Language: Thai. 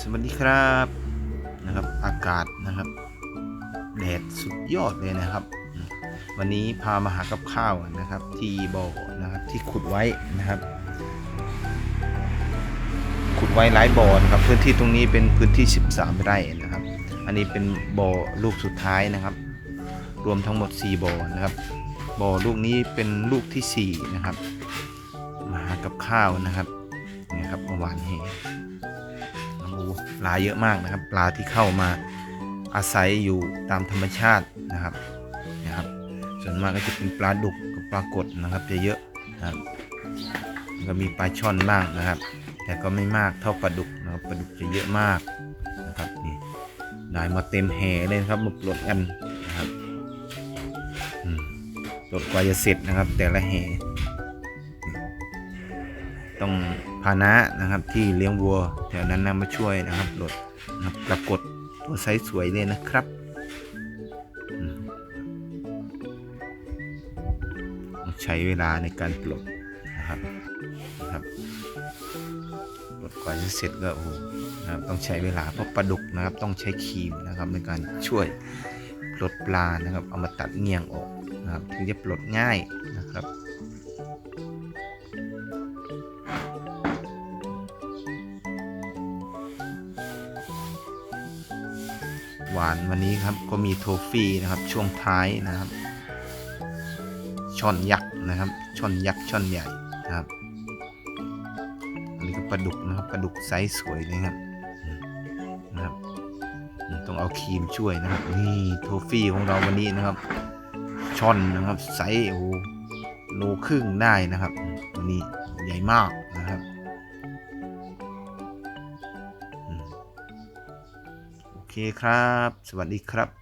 สวัสดีครับนะครับ อากาศนะครับ แดดสุดยอดเลยนะครับ วันนี้พามาหากับข้าวนะครับ ที่บ่อนะครับที่ขุดไว้นะครับ ขุดไว้หลายบ่อนะครับ พื้นที่ตรงนี้เป็นพื้นที่ 13 ไร่นะครับ อันนี้เป็นบ่อลูกสุดท้ายนะครับ รวมทั้งหมด 4บ่อนะครับบ่อลูกนี้เป็นลูกทีสี่4 นะครับ มาหากับข้าวนะครับนี่ครับเมื่อวานเฮโอ้ หปลาเยอะมากนะครับ ปลาที่เข้ามาอาศัยอยู่ตามธรรมชาตินะครับนะครับ ส่วนมากก็จะเป็นปลาดุกกับปลากดนะครับ จะเยอะนะครับก็มีปลาช่อนบ้างนะครับ แต่ก็ไม่มากเท่าปลาดุกนะครับปลาดุกจะเยอะมากนะครับนี่ได้มาเต็มแห่เลยครับมาปลดกันนะครับปลดกว่าจะเสร็จนะครับ แต่ละแห่ต้อง พานะนะครับที่เลี้ยงวัวแถวนั้นนะมาช่วยนะครับปลดนะครับปรากฏตัวไซส์สวยเลยนะครับต้องใช้เวลาในการปลดนะครับนะครับปลดกว่าจะเสร็จก็โอ้โหนะครับต้องใช้เวลาเพราะปลาดุกนะครับต้องใช้ครีมนะครับในการช่วยปลดปลานะครับ เอามาตัดเงี่ยงออกนะครับ ถึงจะปลดง่ายนะครับ หวานวันนี้ครับก็มีโทฟี่นะครับช่วงท้ายนะครับช่อนยักษ์นะครับช่อนยักษ์ช่อนใหญ่นะครับอันนี้ก็ปลาดุกนะครับปลาดุกไซส์สวยเลยครับนะครับต้องเอาครีมช่วยนะครับนี่โทฟี่ของเราวันนี้นะครับช่อนนะครับไซส์โอ้โลครึ่งได้นะครับอืมตัวนี้ใหญ่มาก เคครับ สวัสดีครับ